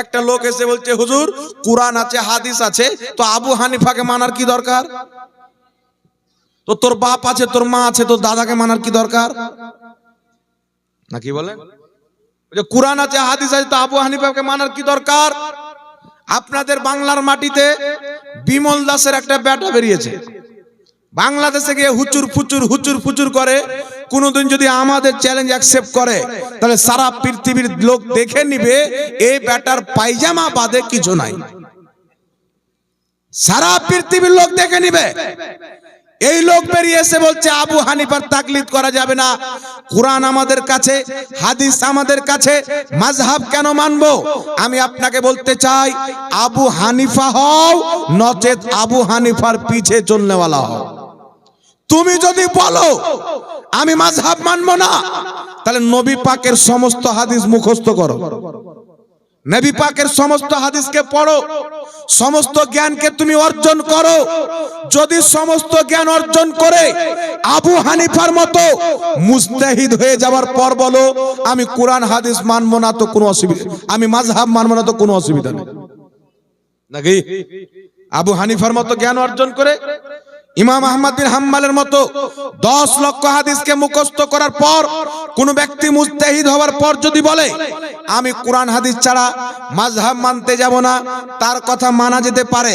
একটা লোক এসে বলছে, হুজুর, কোরআন আছে, হাদিস আছে, তো আবু হানিফাকে মানার কি দরকার? তো তোর বাপ আছে, তোর মা আছে, তোর দাদাকে মানার কি দরকার? না কি বলেন যে কোরআন আছে, হাদিস আছে, তো আবু হানিফাকে মানার কি দরকার? আপনাদের বাংলার মাটিতে বিমল দাসের একটা ব্যাটা বেরিয়েছে। বাংলাদেশে গিয়ে হুচুর ফুচুর হুচুর ফুচুর করে কোনোদিন যদি আমাদের চ্যালেঞ্জ অ্যাকসেপ্ট করে, তাহলে সারা পৃথিবীর লোক দেখে নিবে, এই ব্যাটার পায়জামা বাদে কিছু নাই। সারা পৃথিবীর লোক দেখে নিবে। এই লোক বেরিয়ে এসে বলছে, আবু হানিফার তাকলিদ করা যাবে না। কোরআন আমাদের কাছে, হাদিস আমাদের কাছে, মাযহাব কেন মানবো? আমি আপনাকে বলতে চাই, আবু হানিফা হও, নচেত আবু হানিফার পিছে চলনেওয়ালা হও। তুমি যদি বলো, আমি মাযহাব মানবো না, তাহলে নবী পাকের সমস্ত হাদিস মুখস্থ করো। নবী পাকের সমস্ত হাদিসকে পড়ো, সমস্ত জ্ঞানকে তুমি অর্জন করো। যদি সমস্ত জ্ঞান অর্জন করে আবু হানিফার মতো মুস্তাহিদ হয়ে যাওয়ার পর বলো, আমি কোরআন, হাদিস মানবো না তো কোনো অসুবিধা, আমি মাযহাব মানবো না তো কোনো অসুবিধা নেই। নাকি? আবু হানিফার মতো জ্ঞান অর্জন করে ইমাম আহমদ বিন হাম্মালের মতো দশ লক্ষ হাদিসকে মুখস্থ করার পর, কোন ব্যক্তি মুস্তাহিদ হওয়ার পর যদি বলে, আমি কোরআন হাদিস ছাড়া মাযহাব মানতে যাব না, তার কথা মানা যেতে পারে।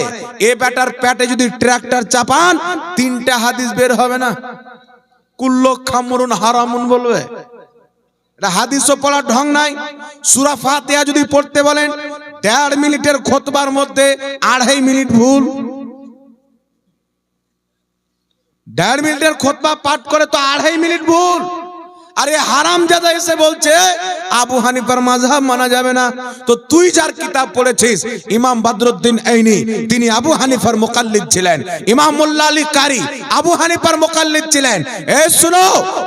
এ ব্যাটার প্যাটে যদি ট্রাক্টর চাপান, তিনটা হাদিস বের হবে না। কুল্লো খামরুন হারামুন বলবে। এটা হাদিসও পড়ার ঢং নাই। সুরা ফাতিহা যদি পড়তে বলেন, দেড় মিনিটের খতবার মধ্যে আড়াই মিনিট ভুল। দেড় মিনিটের খতবা পাঠ করে তো আড়াই মিনিট ভুল আরে হারাম জাদা এসে বলছে, আবু হানিফার মাঝহাব মানা যাবে না। তো তুই যার কিতাব পড়েছিস, ইমাম বাদরুদ্দিন আইনি তিনি আবু হানিফার মোকাল্লিদ ছিলেন। ইমাম মোল্লা আলী কারি আবু হানিফার মোকাল্লিদ ছিলেন। এ শুনো,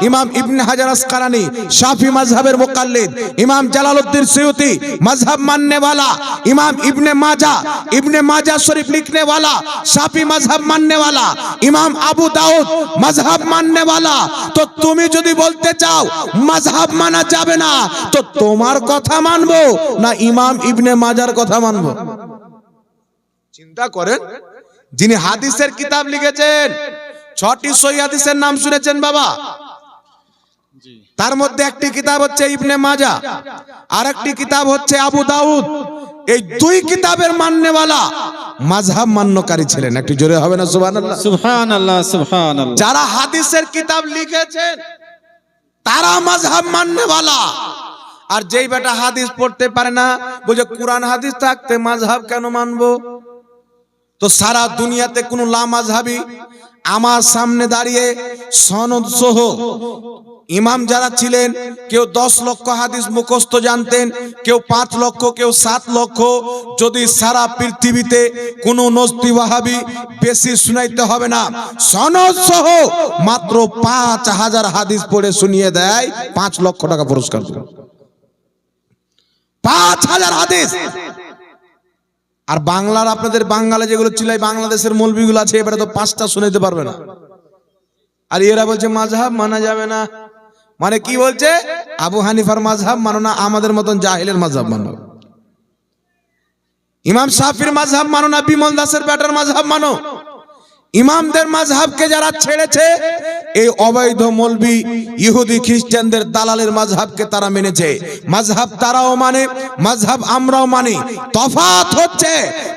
ইমাম ইবনে হাজার আসকারানি শাফি মাঝহাবের মোকাল্লিদ, ইমাম জালালউদ্দিন সিউতি মাঝহাব মাননেওয়ালা, ইমাম ইবনে মাজা ইবনে মাজা শরীফ লিখনেওয়ালা, শাফি মাঝহাব মাননেওয়ালা, ইমাম আবু দাউদ মাঝহাব মাননেওয়ালা। তো তুমি যদি বলতে চাও মজহব মানা যাবে না। তো তোমার কথা মানবো না ইমাম ইবনে মাজার কথা মানবো? চিন্তা করেন যিনি হাদিসের কিতাব লিখেছেন ছটি সহি হাদিসের নাম শুনেছেন বাবা? তার মধ্যে একটি কিতাব হচ্ছে ইবনে মাজা আর একটি কিতাব হচ্ছে আবু দাউদ। এই দুই কিতাবের মান্যওয়ালা মাযহাব মান্যকারী ছিলেন। একটু জোরে হবে না সুবহানাল্লাহ? সুবহান আল্লাহ সুবহান আল্লাহ যারা হাদিসের কিতাব লিখেছেন তারা মাযহাব মান্যওয়ালা আর যেই বেটা হাদিস পড়তে পারে না বলছে কোরআন হাদিস থাকতে মাঝহাব কেন মানবো? তো সারা দুনিয়াতে কোনো লামাজহাবি আমার সামনে দাঁড়িয়ে সনদ সহ ইমাম যারা ছিলেন, কেউ দশ লক্ষ হাদিস মুখস্থ জানতেন, কেউ পাঁচ লক্ষ, কেউ সাত লক্ষ। যদি সারা পৃথিবীতে কোনো নস্তি ওয়াহাবি বেশি শুনাইতে হবে না, সনদ সহ মাত্র পাঁচ হাজার হাদিস পড়ে শুনিয়ে দেয়, পাঁচ লক্ষ টাকা পুরস্কার পাঁচ হাজার হাদিস! আর বাংলার আপনাদের বাংলা যেগুলো ছিল বাংলাদেশের মৌলবিগুলো আছে, এবারে তো পাঁচটা শুনাইতে পারবে না। আর এরা বলছে মাঝহাব মানা যাবে না। মানে কি বলছে? আবু হানিফার মাঝহাব মানো না, আমাদের মতন জাহিলের মাঝহাব মানো। ইমাম সাফির মাঝহাব মানো না, বিমল দাসের ব্যাটার মাঝহাব মানো। ইমামদের মাঝহাবকে যারা ছেড়েছে এই অবৈধ মৌলবি ইহুদি খ্রিস্টানদের দালালের মাঝহাবকে তারা মেনেছে। মাঝহাব তারাও মানে মাঝহাব আমরাও মানি। তফাত হচ্ছে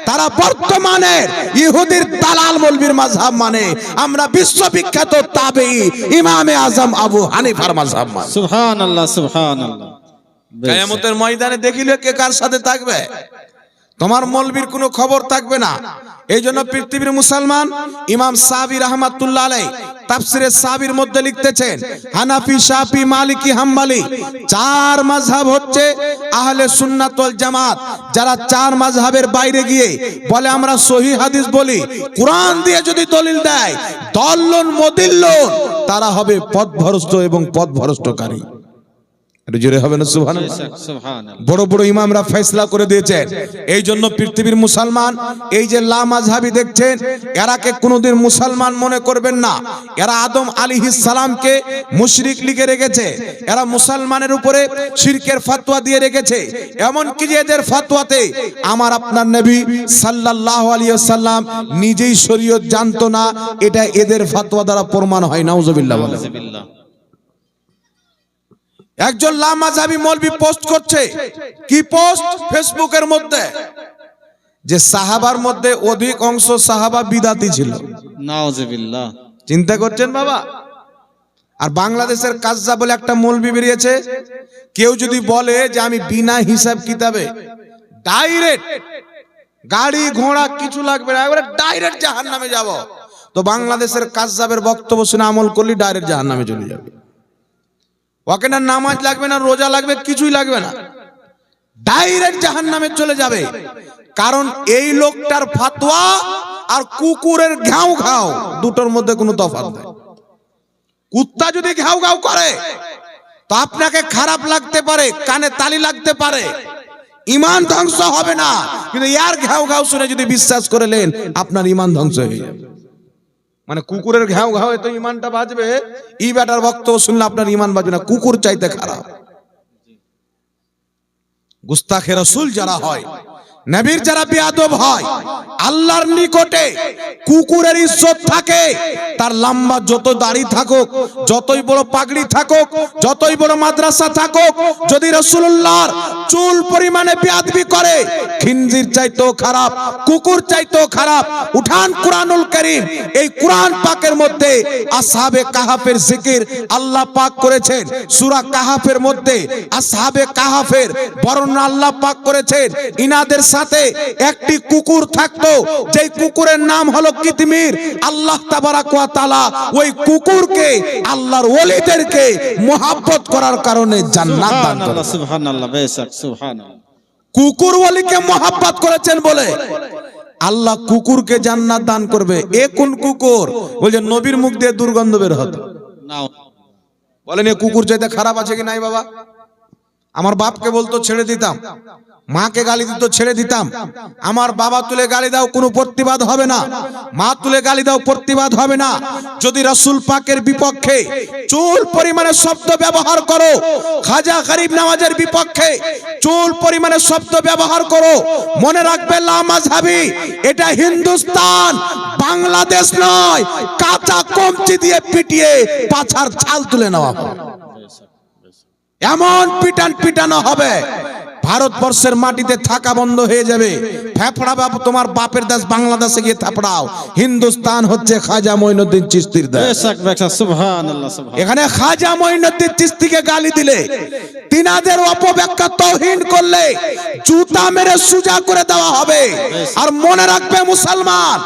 তারা বর্তমানে ইহুদির দালাল মৌলবির মাঝহাব মানে। আমরা বিশ্ববিখ্যাত তাবেই ইমামে আজম আবু হানিফার মাঝহাব মানে। সুবহান আল্লাহ সুবহান আল্লাহ কেয়ামতের ময়দানে দেখিলে কে কার সাথে থাকবে? তোমার মলবির কোনো খবর থাকবে না। এই জন্য পৃথিবীর মুসলমান ইমাম সাবি রহমাতুল্লাহ আলাই তাফসিরে সাবির মধ্যে লিখতেছেন, হানাফি, শাফি, মালিকি, হাম্বালি চার মাযহাব হচ্ছে আহলে সুন্নাত ওয়াল জামাত। যারা চার মাযহাবের বাইরে গিয়ে বলে, আমরা সহি হাদিস বলি, কোরআন দিয়ে যদি দলিল দেয়, দল্লন, মদিল্লন, তারা হবে পথভ্রষ্ট এবং পথভ্রষ্টকারী। জোরে হবে না সুবহানাল্লাহ। সুবহানাল্লাহ। বড় বড় ইমামরা ফয়সলা করে দিয়েছেন এই জন্য পৃথিবীর মুসলমান এই যে লামাজহাবি দেখছেন এরাকে কোনোদিন মুসলমান মনে করবেন না। এরা আদম আলী সালামকে মুশরিক লিখে রেখেছে। এরা মুসলমানের উপরে শিরকের ফতোয়া দিয়ে রেখেছে। এমন কি যে এদের ফতোয়াতে আমার আপনার নবী সাল্লাল্লাহু আলাইহি সাল্লাম নিজেই শরীয়ত জানতো না এটা এদের ফতোয়া দ্বারা প্রমাণ হয় নাউজুবিল্লাহ বলে। একজন লামাজাবি মলবি পোস্ট করছে। কি পোস্ট ফেসবুকের মধ্যে। যে সাহাবার মধ্যে অধিক অংশ সাহাবা বিদাতি ছিল। চিন্তা করছেন বাবা? আর বাংলাদেশের কাজা বলে একটা মৌলবি বেরিয়েছে। কেউ যদি বলে যে আমি বিনা হিসাব কিতাবে ডাইরেক্ট গাড়ি ঘোড়া কিছু লাগবে না একবারে ডাইরেক্ট জাহান নামে যাব। তো বাংলাদেশের কাজাবের বক্তব্য শুনে আমল করলে ডাইরেক্ট জাহান নামে চলে যাবে। ওকে না নামাজ লাগবে না, রোজা লাগবে, কিছুই লাগবে না। ডাইরেক্ট জাহান নামে চলে যাবে। কারণ এই লোকটার ফাতোয়া আর কুকুরের ঘাও ঘাও দুটোর মধ্যে কোনো তফাৎ নেই। কুত্তা যদি ঘাও ঘাও করে, তো আপনাকে খারাপ লাগতে পারে, কানে তালি লাগতে পারে। ইমান ধ্বংস হবে না। কিন্তু ইয়ার ঘাও ঘাও শুনে যদি বিশ্বাস করলেন আপনার ইমান ধ্বংস হয়ে যাবে। মানে কুকুরের ঘাও ঘাও তো ইমানটা বাজবে। ই বেটার ভক্ত শুনলে আপনার ইমান বাজবে না কুকুর চাইতে খারাপ। গুস্তাখে রসুল যারা হয় নবীর যারা বেয়াদব হয়, আল্লাহর নিকটে কুকুরের ইজ্জত থাকে, তার লম্বা যত দাড়ি থাকুক, যতই বড় পাগড়ি থাকুক, যতই বড় মাদ্রাসা থাকুক, যদি রসুল্লাহর চুল পরিমাণে বেয়াদবি করে, খিনজির চাইতেও খারাপ, কুকুর চাইতেও খারাপ, উঠান কুরআনুল করিম, এই কুরআন পাকের মধ্যে আসহাবে কাহাফের জিকির আল্লাহ পাক করেছেন, সূরা কাহাফের মধ্যে আসহাবে কাহাফের বর্ণনা আল্লাহ পাক করেছেন, ইনাদের সাথে একটি কুকুর থাকতো যেই কুকুরের নাম হলো কিতমির। আল্লাহ তাবারাক ওয়া ওই কুকুরকে আল্লাহর ওলিদেরকে মোহাব্বত করার কারণে জান্নাত দান করেন সুবহানাল্লাহ সুবহানাল্লাহ সুবহানাল্লাহ। কুকুর ওলিকে মোহাব্বত করেছেন বলে। আল্লাহ কুকুরকে জান্নাত দান করবে। এ কোন কুকুর? বলছে নবীর মুখ দিয়ে দুর্গন্ধ বের হতো। বলেন এ কুকুর চাইতে খারাপ আছে কি নাই বাবা? আমার বাপকে বলতো ছেড়ে দিতাম। মাকে গালি দিত, ছেড়ে দিতাম। আমার বাবা তুলে গালি দাও, কোনো প্রতিবাদ হবে না। মা তুলে গালি দাও, প্রতিবাদ হবে না। যদি রাসূল পাকের বিপক্ষে চুল পরিমাণে শব্দ ব্যবহার করো, খাজা গরিব নামাজের বিপক্ষে চুল পরিমাণে শব্দ ব্যবহার করো, মনে রাখবে লামাজহাবি এটা হিন্দুস্তান, বাংলাদেশ নয়, কাঁচা কমচি দিয়ে পিটিয়ে পাছার ছাল তুলে নেওয়া এমন পিটান পিটানো হবে। ভারতবর্ষের মাটিতে থাকা বন্ধ হয়ে যাবে। ফেফড়া বাপ তোমার বাপের দেশ বাংলাদেশে গিয়ে থাপড়াও। হিন্দুস্তান হচ্ছে খাজা মঈনুদ্দিন চিস্তির দেশ। এখানে খাজা মঈনুদ্দিন চিস্তিকে গালি দিলে। তিনাদের অপব্যাখ্যা তৌহিন করলে জুতা মেরে সুজা করে দেওয়া হবে। আর মনে রাখবে মুসলমান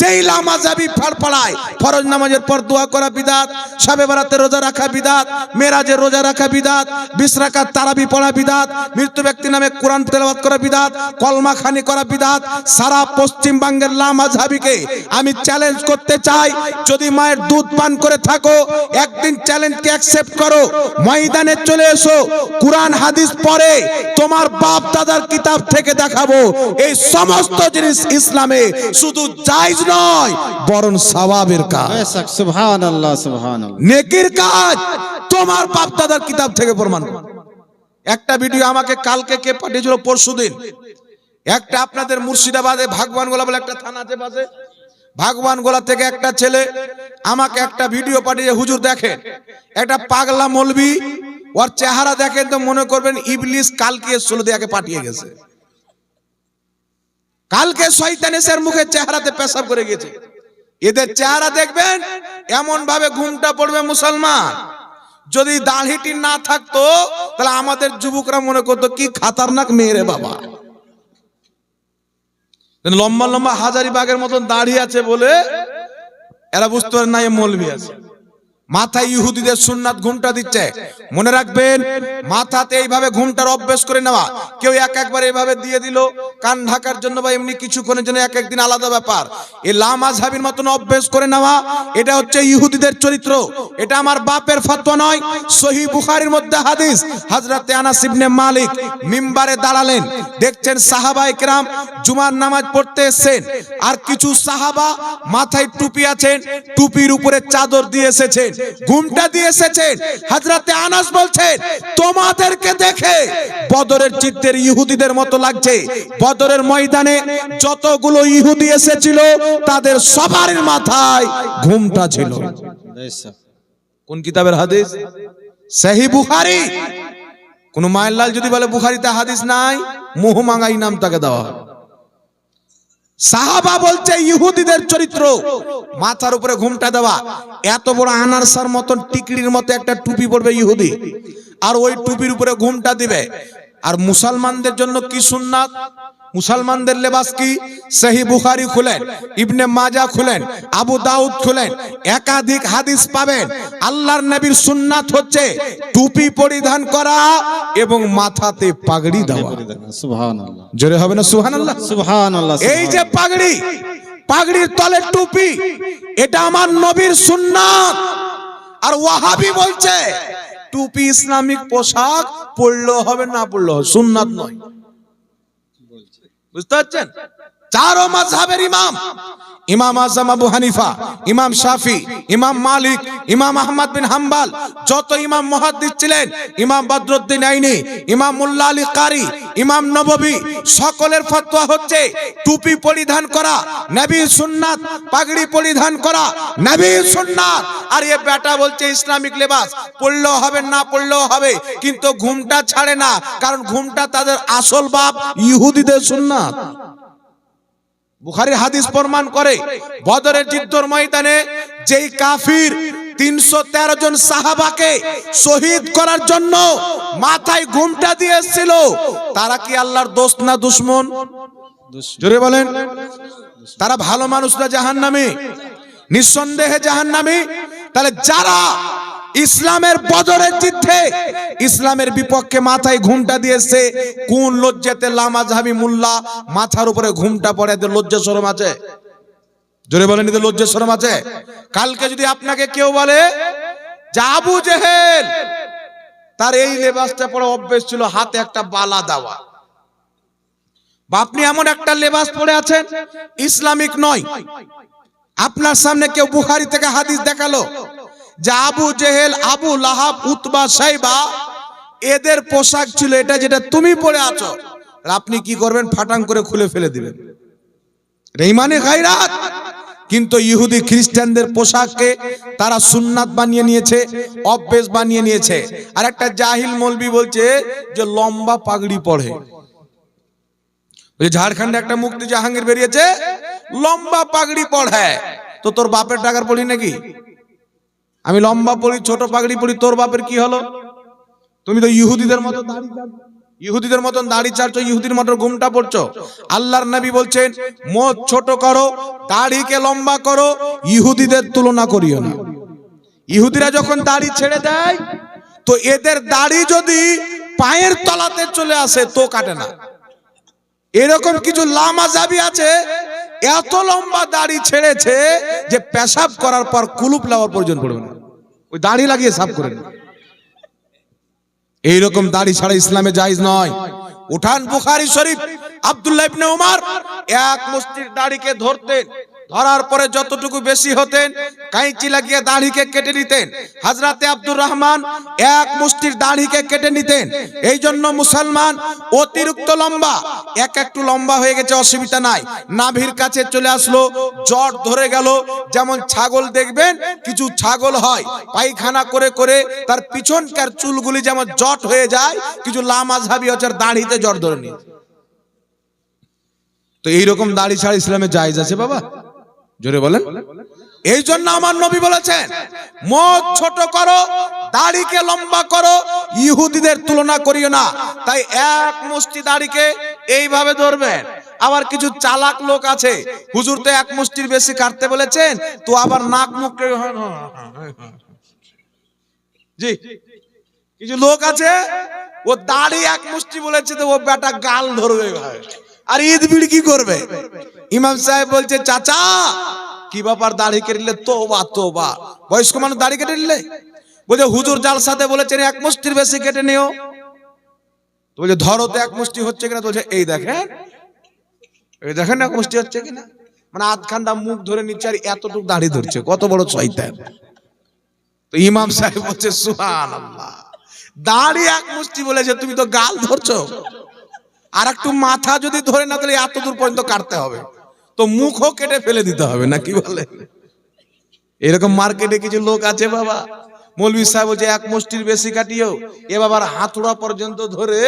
যেই লামাজাবি ফড়ফড়ায় ফরজ নামাজের পর দোয়া করা বিদাত সবে বারাতে রোজা রাখা বিদাত মেরাজের রোজা রাখা বিদাত বিশ রাকাত তারাবি পড়া বিদাত মৃত্যু ব্যক্তি নামে কোরআন তেলাওয়াত করা বিদাত কলমা খানি করা বিদাত সারা পশ্চিমবঙ্গের লামাজহাবিকে আমি চ্যালেঞ্জ করতে চাই। যদি মায়ের দুধ পান করে থাকো একদিন চ্যালেঞ্জকে অ্যাকসেপ্ট করো। ময়দানে চলে এসো কোরআন হাদিস পড়ে তোমার বাপ দাদার কিতাব থেকে দেখাবো। এই সমস্ত জিনিস ইসলামে শুধু জায়েজ নয় বরং সওয়াবের কাজ। সুবহানাল্লাহ নেকির কাজ তোমার বাপ দাদার কিতাব থেকে প্রমাণ। একটা ভিডিও আমাকে কালকে কে পাঠিয়েছিল? পরশুদিন। একটা আপনাদের মুর্শিদাবাদে ভাগবান গোলা বলে একটা থানা আছে পাশে। ভাগবান গোলা থেকে একটা ছেলে আমাকে একটা ভিডিও পাঠিয়ে হুজুর দেখেন, একটা পাগলা মলবি, ওর চেহারা দেখেন তো মনে করবেন ইবলিস কালকে এসেছিল দেয়াকে পাঠিয়ে গেছে। কালকে শয়তানেসের মুখে চেহারাতে পেশাব করে গেছে। এদের চেহারা দেখবেন এমন ভাবে ঘুমটা পড়বে মুসলমান। যদি দাড়িটি না থাকতো, তাহলে আমাদের যুবকরা মনে করতো, কি খাতারনাক মেয়ে রে বাবা। লম্বা লম্বা হাজারি বাগের মতন দাঁড়িয়ে আছে বলে এরা বুঝতে পারে না এ মলবি আছে। মাথায় ইহুদিদের সুন্নাত ঘুমটা দিচ্ছে। মনে রাখবেন, মাথাতে এইভাবে ঘুমটার অভ্যেস করে নেওয়া। কেউ এক একবার এইভাবে দিয়ে দিল, কান ঢাকার জন্য বা এমনি কিছুক্ষণের জন্য এক একদিন আলাদা ব্যাপার। এই লামাজহাবির মতন অভ্যেস করে নেওয়া, এটা হচ্ছে ইহুদিদের চরিত্র। এটা আমার বাপের ফতোয়া নয়, সহি বুখারির মধ্যে হাদিস। হযরতে আনাস ইবনে মালিক মিম্বারে দাঁড়ালেন দেখছেন সাহাবা একরাম জুমার নামাজ পড়তে এসেছেন। আর কিছু সাহাবা মাথায় টুপি আছেন, টুপির উপরে চাদর দিয়ে এসেছেন। ঘুমটা দিয়ে এসেছেন। হযরতে আনাস বলছেন তোমাদেরকে দেখে বদরের চিত্তের ইহুদিদের মতো লাগছে। বদরের ময়দানে যতগুলো ইহুদি এসেছিল তাদের সবার মাথায় ঘুমটা ছিল। কোন কিতাবের হাদিস? সহি বুখারি। কোন মায়ের লাল যদি বলে বুখারিতে হাদিস নাই মোহমাঙ্গাই নাম তাকে দেওয়া হয়। সাহাবা বলছে, ইহুদিদের চরিত্র। মাথার উপরে ঘুমটা দেওয়া। এত বড় আনারসার মতন টিকড়ির মতো একটা টুপি পড়বে ইহুদি। আর ওই টুপির উপরে ঘুমটা দিবে। আর মুসলমানদের জন্য কি সুন্নাত? মুসলমানদের লেবাস কি? সহি বুখারি খুলেন ইবনে মাজা খুলেন আবু দাউদ খুলেন একাধিক হাদিস পাবেন। আল্লাহর নবীর সুন্নাত হচ্ছে টুপি পরিধান করা এবং মাথাতে পাগড়ি দেওয়া। সুবহান আল্লাহ জোরে হবে না সুবহানাল্লাহ? সুবহান আল্লাহ এই যে পাগড়ি পাগড়ির তলে টুপি এটা আমার নবীর সুন্নাত। আর ওয়াহাবি বলছে টুপি ইসলামিক পোশাক পড়লেও হবে না পড়লেও হবে সুন্নাত নয়। বুঝতে পারছেন চারো মাযহাবের ইমাম। ইমাম আজম আবু হানিফা, ইমাম শাফি, ইমাম মালিক, ইমাম আহমদ বিন হাম্বাল, যত ইমাম মুহাদ্দিস ছিলেন, ইমাম বদরুদ্দিন আইনি, ইমাম মুল্লা আলী কারি, ইমাম নববী, সকলের ফতোয়া হচ্ছে টুপি পরিধান করা নবীর সুন্নাত, পাগড়ি পরিধান করা নবীর সুন্নাত। আর এ বেটা বলছে, ইসলামিক লেবাস, পড়লেও হবে না পড়লেও হবে, কিন্তু ঘুমটা ছাড়ে না, কারণ ঘুমটা তাদের আসল বাপ ইহুদিদের সুন্নাত। বুখারীর হাদিস প্রমাণ করে, বদরের যুদ্ধর ময়দানে যেই কাফির তিনশো তেরো জন সাহাবাকে শহীদ করার জন্য মাথায় ঘুমটা দিয়ে এসেছিল তারা কি আল্লাহর দোস্ত না দুশ্মন? জোরে বলেন। তারা ভালো মানুষ না জাহান নামে নিঃসন্দেহে জাহান নামে তাহলে যারা ইসলামের বদরের যুদ্ধে ইসলামের বিপক্ষে মাথায় ঘুমটা দিয়েছে। কোন লজ্জাতে লামাজহাবি মুল্লা মাথার উপরে ঘুমটা পড়ে এদের লজ্জা শরম আছে? জোরে বলেন এদের লজ্জা শরম আছে? কালকে যদি আপনাকে কেউ বলে যে আবু জেহেল, তার এই লেবাসটা পরে অভ্যেস ছিল হাতে একটা বালা দেওয়া। বা আপনি এমন একটা লেবাস পরে আছেন, ইসলামিক নয়। আপনার সামনে কেউ বুখারি থেকে হাদিস দেখাল। যে Abu Jahl, Abu Lahab, Utba, Shaiba, এদের পোশাক ছিল এটা যেটা তুমি পরে আছো। আর আপনি কি করবেন? ফাটাং করে খুলে ফেলে দিবেন। রেইমানে গায়রাত। কিন্তু ইহুদি খ্রিস্টানদের পোশাককে তারা সুন্নাত বানিয়ে নিয়েছে, অভ্যেস বানিয়ে নিয়েছে। আর একটা জাহিল মলবি বলছে যে লম্বা পাগড়ি পড়ে। ঝাড়খণ্ডে একটা মুক্তি জাহাঙ্গীর বেরিয়েছে, লম্বা পাগড়ি পড়ে। তো তোর বাপের টাকার পড়ি নাকি? আমি লম্বা পড়ি, ছোট পাগড়ি পড়ি, তোর বাপের কি হলো? তুমি তো ইহুদিদের মতো ইহুদিদের মতন দাড়ি চাচ্ছ ইহুদির মতো ঘুমটা পড়ছো। আল্লাহর নবী বলছেন মোট ছোট করো, দাড়িকে লম্বা করো, ইহুদিদের তুলনা করিও না। ইহুদিরা যখন দাড়ি ছেড়ে দেয়, তো এদের দাড়ি যদি পায়ের তলাতে চলে আসে, তো কাটে না। এরকম কিছু লামা জাবি আছে এত লম্বা দাড়ি ছেড়েছে যে পেশাব করার পর কুলুপ লাওয়ার প্রয়োজন পড়বে না। ওই দাড়ি লাগিয়ে সাফ করে। এইরকম দাড়ি ছাড়া ইসলামে জায়জ নয়। উঠান বুখারী শরীফ আব্দুল্লাহ ইবনে উমার, এক মুষ্টির দাড়িকে ধরতেন। ধরার পরে যতটুকু বেশি হতেন কাঁচি লাগিয়ে দাড়িকে কেটে নিতেন। হাজরাতে আব্দুর রহমান এক মুষ্টির দাড়িকে কেটে নিতেন। এই জন্য মুসলমান অতিরিক্ত লম্বা, এক একটু লম্বা হয়ে গেছে, অসুবিধা নাই। নাভির কাছে চলে আসলো জট ধরে গেল। যেমন ছাগল দেখবেন, কিছু ছাগল হয়, পায়খানা করে করে তার পিছনকার চুলগুলি যেমন জট হয়ে যায়, কিছু লামা লামাঝাবি হচ্ছে দাড়িতে জট ধরে নিয়ে তো এইরকম দাড়ি ছাড়া ইসলামে জায়েজ আছে বাবা? জোরে বলেন। এই জন্য আমার নবী বলেছেন মুখ ছোট করো, দাড়িকে লম্বা করো, ইহুদিদের তুলনা করিও না। তাই এক মুষ্টি দাড়িকে এইভাবে ধরবেন। আবার কিছু চালাক লোক আছে, হুজুর তো এক মুষ্টির বেশি কাটতে বলেছেন, তো আবার নাক মুখ জি। কিছু লোক আছে, ও দাড়ি এক মুষ্টি বলেছে, তো ও বেটা গাল ধরবে ভাই। আর ঈদ বিড়ি কি করবে? ইমাম সাহেব বলছে, চাচা, কি ব্যাপার দাড়ি কেটে তোবা তোবা। বয়স্ক মানুষ দাড়ি কেটে নিলে? বলছে, হুজুর জাল সাথে বলেছেন, এক মুষ্টির বেশি কেটে নিও। তো বলছে, ধরো তো এক মুষ্টি হচ্ছে কিনা? তো বলছে, এই দেখেন এই দেখেন এক মুষ্টি হচ্ছে কিনা? মানে আধখানটা মুখ ধরে নিচ্ছে আর এতটুকু দাড়ি ধরছে, কত বড় শয়তান। তো ইমাম সাহেব বলছে সুহান আল্লাহ দাড়ি এক মুষ্টি বলেছে, তুমি তো গাল ধরছো। আর একটু মাথা যদি ধরে না তাহলে এত দূর পর্যন্ত কাটতে হবে। তো মুখও কেটে ফেলে দিতে হবে, না কি বলে এরকম মার্কেটে কিছু লোক আছে বাবা। মৌলভী সাহেব বলছে, এক মুষ্টির বেশি কাটিও। এ বাবার হাতুড়া পর্যন্ত ধরে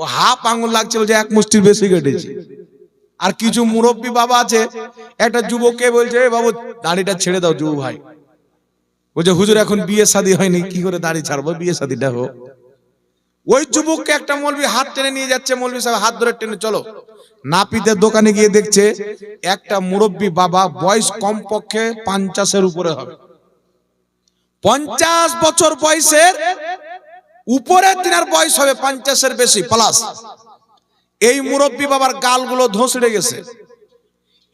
ও হাফ আঙুল লাগছে বলছে, এক মুষ্টির বেশি কেটেছি। আর কিছু মুরব্বী বাবা আছে, একটা যুবককে বলছে বাবু, দাড়িটা ছেড়ে দাও যুব ভাই। বলছে, হুজুর, এখন বিয়ে শাদী হয়নি, কি করে দাড়ি ছাড়বো? বিয়ে শাদীটা হোক। ওই যুবককে একটা মৌলবি হাত টেনে নিয়ে যাচ্ছে মৌলবি সাহেব হাত ধরে টেনে, চলো। নাপিতের দোকানে গিয়ে দেখছে, একটা মুরব্বী বাবা বয়স কমপক্ষে পঞ্চাশের উপরে হবে। পঞ্চাশ বছর বয়সের, উপরে তিনার বয়স হবে পঞ্চাশের বেশি প্লাস এই মুরব্বী বাবার গালগুলো ধসড়ে গেছে।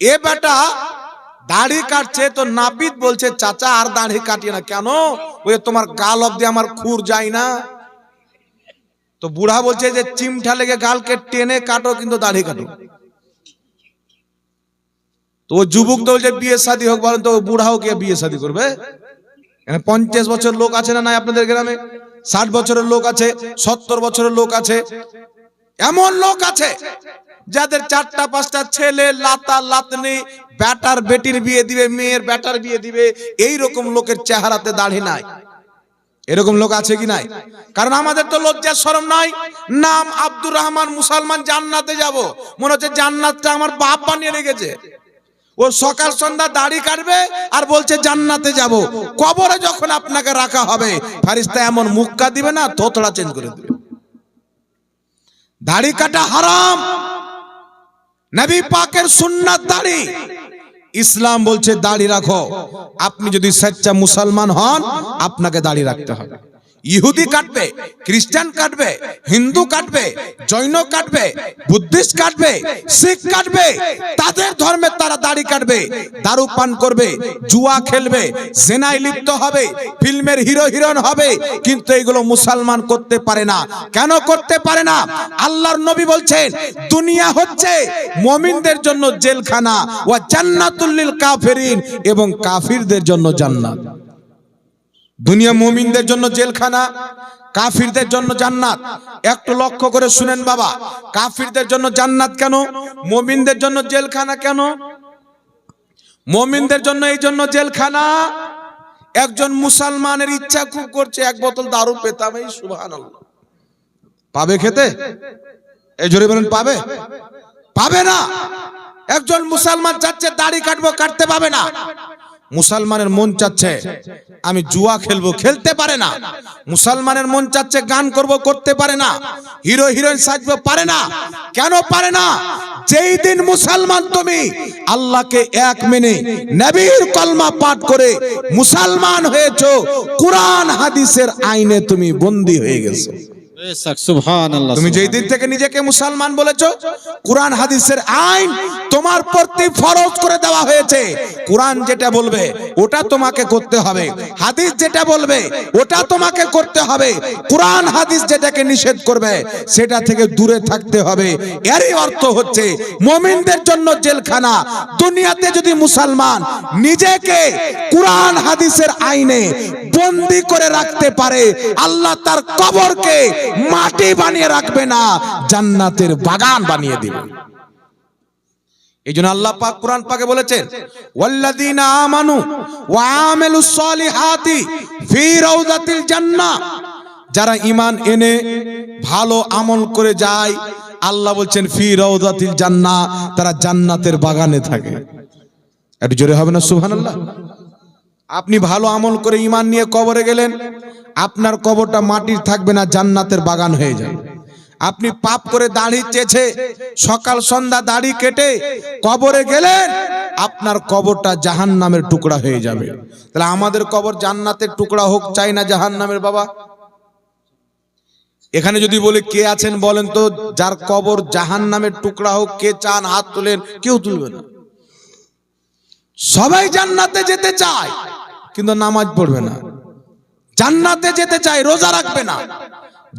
এ বেটা দাড়ি কাটছে, তো নাপিত বলছে, চাচা, আর দাড়ি কাটিয়ে না কেন? ওই তোমার গাল অব্দি আমার খুর যায় না। তো বুড়া বলছে যে, চিমঠা লেগে গালকে টেনে কাটো, কিন্তু দাড়ি কাটো। তো ও যুবক তো বলছে, বিয়ে শাদী হোক বলেন তো বুড়াও কে বিয়ে শাদী করবে? পঞ্চাশ বছর লোক আছে না নাই আপনাদের গ্রামে? ষাট বছরের লোক আছে, সত্তর বছরের লোক আছে। এমন লোক আছে যাদের চারটা, পাঁচটা ছেলে, লাতা, লাতনি, ব্যাটার বেটির বিয়ে দিবে, মেয়ের ব্যাটার বিয়ে দিবে এই রকম লোকের চেহারাতে দাঁড়িয়ে নাই। এরকম লোক আছে কি নাই? কারণ আমাদের তো লজ্জার শরম নাই। নাম আব্দুর রহমান মুসলমান জান্নাতে যাব। মনে হচ্ছে জান্নাতটা আমার বাপ বানিয়ে রেখেছে। ও সকাল সন্ধ্যা দাড়ি কাটবে আর বলছে, জান্নাতে যাব। কবরে যখন আপনাকে রাখা হবে ফারিস্তা এমন মুক্কা দিবে না তোতড়া চেঞ্জ করে দিবে। দাড়ি কাটা হারাম। নবী পাকের সুন্নাত দাড়ি। ইসলাম বলছে দাড়ি রাখো। আপনি যদি স্বেচ্ছা মুসলমান হন আপনাকে দাড়ি রাখতে হবে। ইহুদি কাটবে, খ্রিস্টান কাটবে, হিন্দু কাটবে, জৈন কাটবে, বুদ্ধিস্ট কাটবে, শিখ কাটবে, তাদের ধর্মে তারা দাড়ি কাটবে, দারু পান করবে, জুয়া খেলবে সেনায় লিপ্ত হবে, ফিল্মের হিরো হিরোইন হবে, কিন্তু এগুলো মুসলমান করতে পারে না। কেন করতে পারে না? আল্লাহর নবী বলছেন, দুনিয়া হচ্ছে মমিনদের জন্য জেলখানা ও জান্নাতুল্লিল কাফেরিন, এবং কাফিরদের জন্য জান্নাত। দুনিয়া মুমিনদের জন্য জেলখানা, কাফিরদের জন্য জান্নাত। একটু লক্ষ্য করে শুনেন বাবা, কাফিরদের জন্য জান্নাত কেন? মুমিনদের জন্য জেলখানা কেন? মুমিনদের জন্য এই জন্য জেলখানা। একজন মুসলমানের ইচ্ছা খুব করছে, এক বোতল দারু পেতাম, এই সুবহানাল্লাহ। পাবে খেতে? এই জোরে বলেন, পাবে? পাবে না। একজন মুসলমান চাচ্ছে দাড়ি কাটবো, কাটতে পাবে না। মুসলমানের মন চাচ্ছে, আমি জুয়া খেলব, খেলতে পারে না। মুসলমানের মন চাচ্ছে, গান করব, করতে পারে না। হিরো, হিরোইন সাজবো, পারে না। কেন পারে না? যেই দিন মুসলমান তুমি আল্লাহকে এক মেনে নবীর কলমা পাঠ করে মুসলমান হয়েছো, কোরআন, হাদিসের আইনে তুমি বন্দী হয়ে গেছো। তুমি যেই দিন থেকে নিজেকে মুসলমান বলেছ কোরআন হাদিসের আইন তোমার প্রতি ফরজ করে দেওয়া হয়েছে। কোরআন যেটা বলবে ওটা তোমাকে করতে হবে। হাদিস যেটা বলবে ওটা তোমাকে করতে হবে। কোরআন হাদিস যেটাকে নিষেধ করবে সেটা থেকে দূরে থাকতে হবে। এরই অর্থ হচ্ছে মুমিনদের জন্য জেলখানা। দুনিয়াতে যদি মুসলমান নিজেকে কোরআন হাদিসের আইনে বন্দি করে রাখতে পারে আল্লাহ তার কবরকে মাটি বানিয়ে রাখবে না, জান্নাতের বাগান বানিয়ে দিবে। এই জন্য আল্লাহ পাক কোরআন পাকে বলেছেন, ওয়াল্লাযীনা আমানু ওয়া আমিলুস সলিহাতি ফি রাউদাতিল জান্নাহ। যারা ঈমান এনে ভালো আমল করে যায়, আল্লাহ বলছেন, ফি রাউদাতিল জান্নাহ, তারা জান্নাতের বাগানে থাকে। একটু জোরে হবে না, সুবহানাল্লাহ? আপনি ভালো আমল করে ইমান নিয়ে কবরে গেলেন, আপনার কবরটা মাটির থাকবে না, জান্নাতের বাগান হয়ে যাবে। আপনি পাপ করে দাড়ি চেছে, সকাল সন্ধ্যা দাড়ি কেটে কবরে গেলেন, আপনার কবরটা জাহান নামের টুকরা হয়ে যাবে। তাহলে আমাদের কবর জান্নাতের টুকরা হোক, চাই না জাহান নামের বাবা। এখানে যদি বলে, কে আছেন বলেন তো, যার কবর জাহান নামের টুকরা হোক, কে চান হাত তোলেন, কেউ তুলবে না। সবাই জান্নাতে যেতে চায়, কিন্তু নামাজ পড়বে না। জান্নাতে যেতে চায়, রোজা রাখবে না।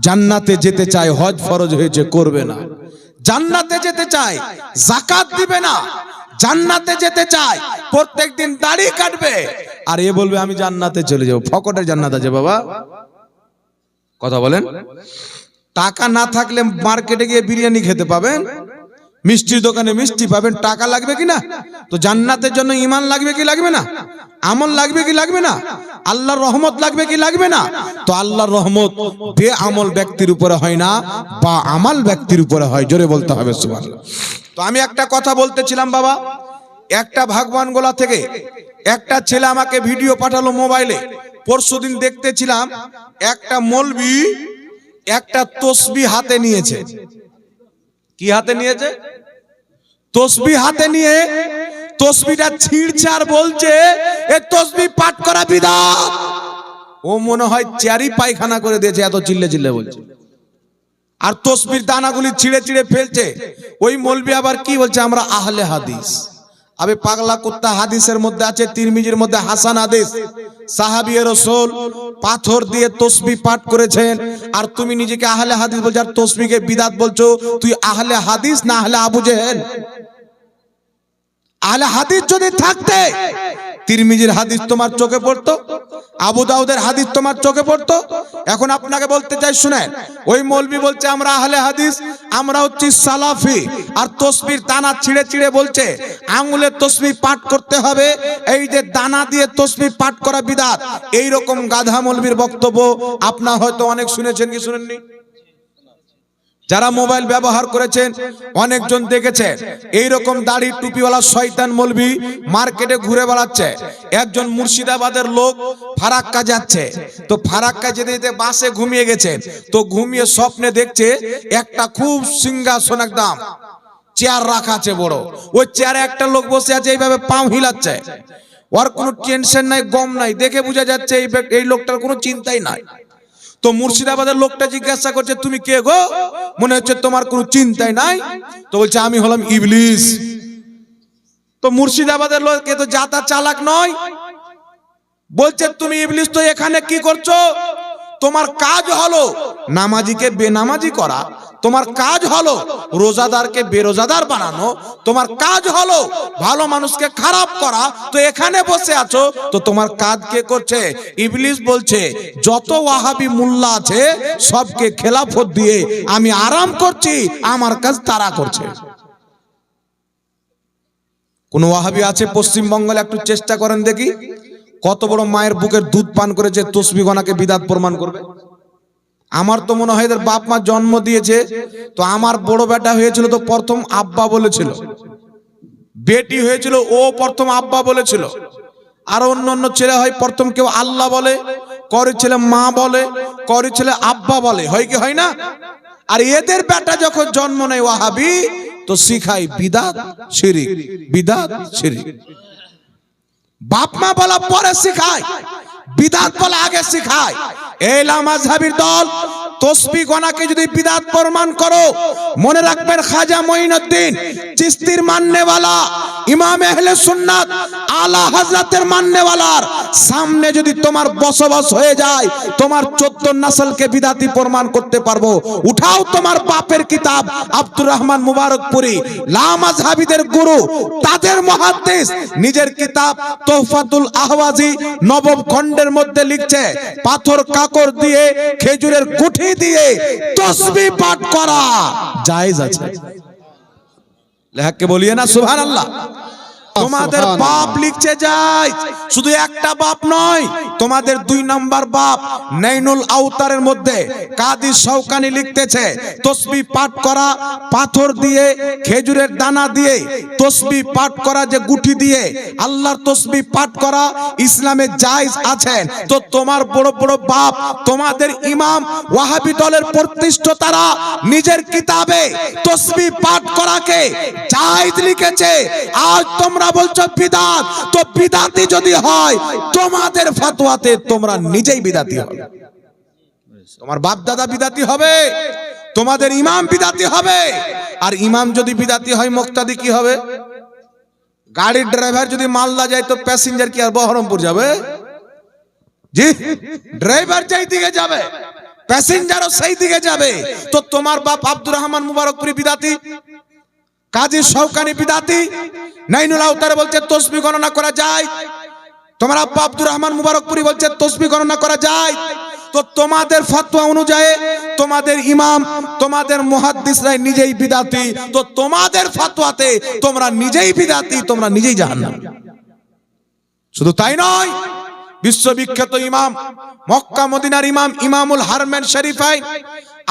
জান্নাতে যেতে চায়, হজ ফরজ হয়েছে, করবে না। জান্নাতে যেতে চায় জাকাত দিবে না। জান্নাতে যেতে চায়, প্রত্যেকদিন দাড়ি কাটবে। আর এ বলবে, আমি জান্নাতে চলে যাব। ফকটের জান্নাত আছে বাবা। কথা বলেন? টাকা না থাকলে মার্কেটে গিয়ে বিরিয়ানি খেতে পাবেন? মিষ্টির দোকানে মিষ্টি পাবেন, টাকা লাগবে কি না তো জান্নাতের জন্য ইমান লাগবে কি লাগবে না? আমল লাগবে কি লাগবে না? আল্লাহর রহমত লাগবে কি লাগবে না? তো আল্লাহর রহমত বে আমল ব্যক্তির উপরে হয় না, বা আমাল ব্যক্তির উপরে হয়। জোরে বলতে হবে, সুবহানাল্লাহ। তো আমি একটা কথা বলতেছিলাম, বাবা। একটা ভাগবান গোলা থেকে একটা ছেলে আমাকে ভিডিও পাঠালো মোবাইলে। পরশুদিন দেখতেছিলাম একটা মলবি, একটা তসবি হাতে নিয়েছে। কি হাতে নিয়েছে? তসবি হাতে নিয়ে তসবিটা ছিঁড়ছে আর বলছে, এ তসবি পাঠ করা বিদা ও মনে হয় চারি পায়খানা করে দিয়েছে, এত চিল্লে চিল্লে বলছে। আর তসবির দানাগুলি ছিঁড়ে ছিঁড়ে ফেলছে। ওই মলবি আবার কি বলছে? আমরা আহলে হাদিস। আবে পাগলা কুত্তা হাদিসের মধ্যে আছে, তিরমিজির মধ্যে হাসান হাদিস। সাহাবি রসুল পাথর দিয়ে তসবি পাঠ করেছেন। আর তুমি নিজেকে আহলে হাদিস বলছো, আর তসবিকে বিদাত বলছো, তুই আহলে হাদিস না আহলে আবু জেহেল? আহলে হাদিস যদি থাকতে তিরমিজির হাদিস তোমার চোখে পড়তো? আবু দাউদের হাদিস তোমার চোখে পড়তো? এখন আপনাকে বলতে চাই, শুনেন, ওই মৌলবি বলছে, আমরা আহলে হাদিস, আমরা হচ্ছি সালাফি। আর তসবির দানা ছিঁড়ে ছিঁড়ে বলছে আঙ্গুলের তসবি পাঠ করতে হবে, এই যে দানা দিয়ে তসবি পাঠ করা বিদাত। এই রকম গাধা মৌলবির বক্তব্য আপনার হয়তো অনেক শুনেছেন কি শুনেননি? যারা মোবাইল ব্যবহার করেছেন, অনেকজন দেখেছেন এই রকম দাড়ি টুপিওয়ালা শয়তান মলবি মার্কেটে ঘুরে বেড়াচ্ছে। একজন মুর্শিদাবাদের লোক ফারাক্কা যাচ্ছে। তো ফারাক্কা যেতে যেতে বাসে ঘুমিয়ে গেছে। তো ঘুমিয়ে স্বপ্নে দেখছে একটা খুব সিংহাসন একদম চেয়ার রাখা আছে বড়। ওই চেয়ারে একটা লোক বসে আছে, এইভাবে পাও হিলাচ্ছে। ওর কোনো টেনশন নাই, গম নাই। দেখে বোঝা যাচ্ছে এই লোকটার কোনো চিন্তাই নাই। তো মুর্শিদাবাদের লোকটা জিজ্ঞাসা করছে, তুমি কে গো? মনে হচ্ছে তোমার কোনো চিন্তাই নাই। তো বলছে, আমি হলাম ইবলিস। তো মুর্শিদাবাদের লোক এ তো যাতা চালাক নয়। বলছে, তুমি ইবলিস, তো এখানে কি করছ? তোমার কাজ হলো নামাজিকে বেনামাজি করা, তোমার কাজ হলো রোজাদারকে বেরোজাদার বানানো, তোমার কাজ হলো ভালো মানুষকে খারাপ করা, তো এখানে বসে আছো, তো তোমার কাজ কে করছে? ইবলিস বলছে, যত ওয়াহাবি মুল্লা আছে, সবকে খেলাফত দিয়ে আমি আরাম করছি, আমার কাজ তারা করছে। কোন ওয়াহাবি আছে পশ্চিমবঙ্গে একটু চেষ্টা করেন দেখি। কত বড় মায়ের বুকের দুধ পান করেছে তসবি গনাকে বিদাত প্রমাণ করবে? আমার তো মনে হয় এদের বাপ মা জন্ম দিয়েছে, তো আমার বড় বেটা হয়েছিল তো প্রথম আব্বা বলেছিল। বেটি হয়েছিল, ও প্রথম আব্বা বলেছিল। আর অন্য অন্য ছেলে হয়, প্রথম কেউ আল্লাহ বলে করে ছেলে মা বলে করে ছেলে আব্বা বলে। হয় কি, হয় না? আর এদের বেটা যখন জন্ম নেয় ওয়াহাবি, তো শিখাই বিদাত শিরিক বিদাত শিরিক। বাপ মা বলা পরে শিখায় বিদাত বলা আগে শিখায়। এই লামাজহাবির দল তসবি গনাকে যদি বিদাত প্রমাণ করো, মনে রাখবেন খাজা মঈনুদ্দিন, চিস্তির মাননেওয়ালা ইমাম আহলে সুন্নাত, আলা হযরতের মাননেওয়ালার সামনে যদি তোমার বসবাস হয়ে যায়, তোমার চোদ্দ নাসলকে বিদাতি প্রমাণ করতে পারব। উঠাও তোমার বাপের কিতাব, আব্দুর রহমান মুবারকপুরি লামাজহাবিদের গুরু, তাদের মহাদ্দেশ নিজের কিতাব তোহফাতুল আহওয়াজি নবম খণ্ডের মধ্যে লিখছে, পাথর কাকর দিয়ে খেজুরের কুঠি দিয়ে তসবি পাঠ করা। জায়েজ আছে। লেহাককে বলিয়ে না সুবহান আল্লাহ তোমাদের। বাপ লিখছে যায় শুধু একটা বাপ নয় তোমাদের দুই নাম্বার বাপ নাইনুল আউতারের মধ্যে কাদি শৌকানি লিখতেছে তসবি পাঠ করা পাথর দিয়ে খেজুরের দানা দিয়ে তসবি পাঠ করা যে গুটি দিয়ে আল্লাহর তসবি পাঠ করা ইসলামে জায়েজ আছেন তো তোমার বড় বড় বাপ তোমাদের ইমাম ওয়াহাবি দলের প্রতিষ্ঠতারা নিজের কিতাবে তসবি পাঠ করাকে জায়েজ লিখেছে। আজ তোমরা বলছো বিদাত, তো বিদাতি যদি হয়, তোমাদের ফতোয়াতে তোমরা নিজেই বিদাতি হবে। তোমার বাপ দাদা বিদাতি হবে, তোমাদের ইমাম বিদাতি হবে, আর ইমাম যদি বিদাতি হয়, মুক্তাদি কি হবে? গাড়ির ড্রাইভার যদি মালদা যায়, তো প্যাসেঞ্জার কি আর বহরমপুর যাবে? জি, ড্রাইভার যেই দিকে যাবে, প্যাসেঞ্জারও সেই দিকে যাবে। তো তোমার বাপ আব্দুর রহমান মুবারকপুরি বিদাতি? কাজী শৌকানি বিদাতি নাইনুল আউতারে বলছে, তসবি গণনা করা যায়। তোমার আব্বা আব্দুর রহমান মুবারকপুরি বলছে, তসবি গণনা করা যায়। তো তোমাদের ফতোয়া অনুযায়ী তোমাদের ইমাম, তোমাদের মুহাদ্দিসরাই নিজেই বিদাতি। তো তোমাদের ফতোয়াতে তোমরা নিজেই বিদাতি, তোমরা নিজেই জাহান্নাম। শুধু তাই নয়, বিশ্ববিখ্যাত ইমাম, মক্কা মদিনার ইমাম ইমামুল হারমেন শরীফাই,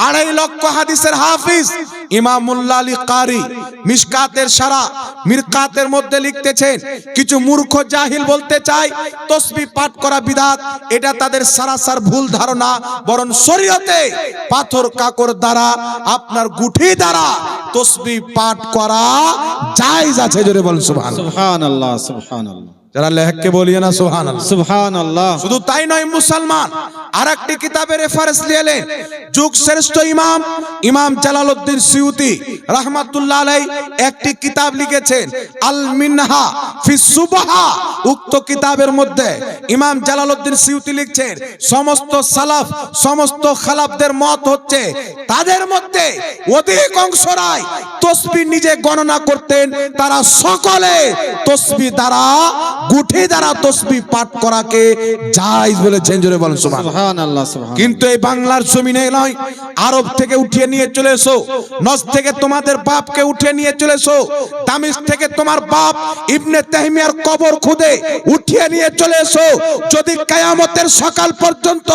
আড়াই লক্ষ হাদিসের হাফিজ ইমামুল্লাহ আলী কারি মিসকাতের সারা মিরকাতের মধ্যে লিখতেছেন, কিছু মূর্খ জাহিল বলতে চায়, তসবি পাঠ করা বিধাত, এটা তাদের সারাসার ভুল ধারণা, বরং শরীয়তে পাথর কাকর দ্বারা আপনার গুঠি দ্বারা তসবি পাঠ করা জায়েজ আছে। জোরে সুবহানাল্লাহ। সুবহানাল্লাহ সুবহানাল্লাহ। যারা লেখকে বলিয়ে না সুবহানাল্লাহ। সুবহানাল্লাহ। শুধু তাই নয় মুসলমান আর একটি কিতাবের রেফারেন্স নিলেন যুগ শ্রেষ্ঠ ইমাম ইমাম জালালউদ্দিন সিউতি রাহমাতুল্লাহ আলাই একটি কিতাব লিখেছেন আল মিনহা ফি সুবহা। উক্ত কিতাবের মধ্যে ইমাম জালালউদ্দিন সিউতি লিখছেন সমস্ত সালাফ সমস্ত খালাফদের মত হচ্ছে তাদের মধ্যে অধিকাংশরাই তসবি নিজে গণনা করতেন তারা সকলে তসবি দ্বারা গুঠি দ্বারা তসবি পাঠ করাকে জায়েজ বলেছেন জোরে বলেন সুবহান। সুবহানাল্লাহ সুবহান কিন্তু এই বাংলার জমিনে নয় আরব থেকে উঠিয়ে নিয়ে চলে এসো নজ থেকে তোমাদের বাপকে উঠিয়ে নিয়ে চলে এসো তামিজ থেকে তোমার বাপ ইবনে তাহমিয়ার কবর খুদে উঠিয়ে নিয়ে চলে এসো যদি কায়ামতের সকাল পর্যন্ত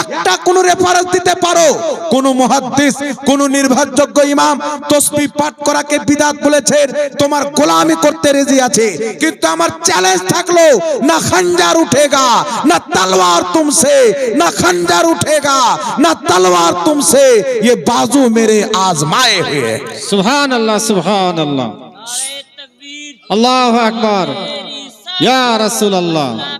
একটা কোন রেফারেন্স দিতে পারো কোন মুহাদ্দিস কোন নির্ভরযোগ্য ইমাম তসবি পাঠ করাকে বিদাত বলেছেন তোমার গোলামি করতে রেজি আছে কিন্তু আমার চ্যালেঞ্জ बैलेंस थक लो ना खंजर उठेगा ना तलवार तुमसे ना खंजर उठेगा ना तलवार तुमसे ये बाजू मेरे आजमाए हुए सुबह अल्लाह सुबह अल्लाह अल्लाह अकबर। या रसूल अल्लाह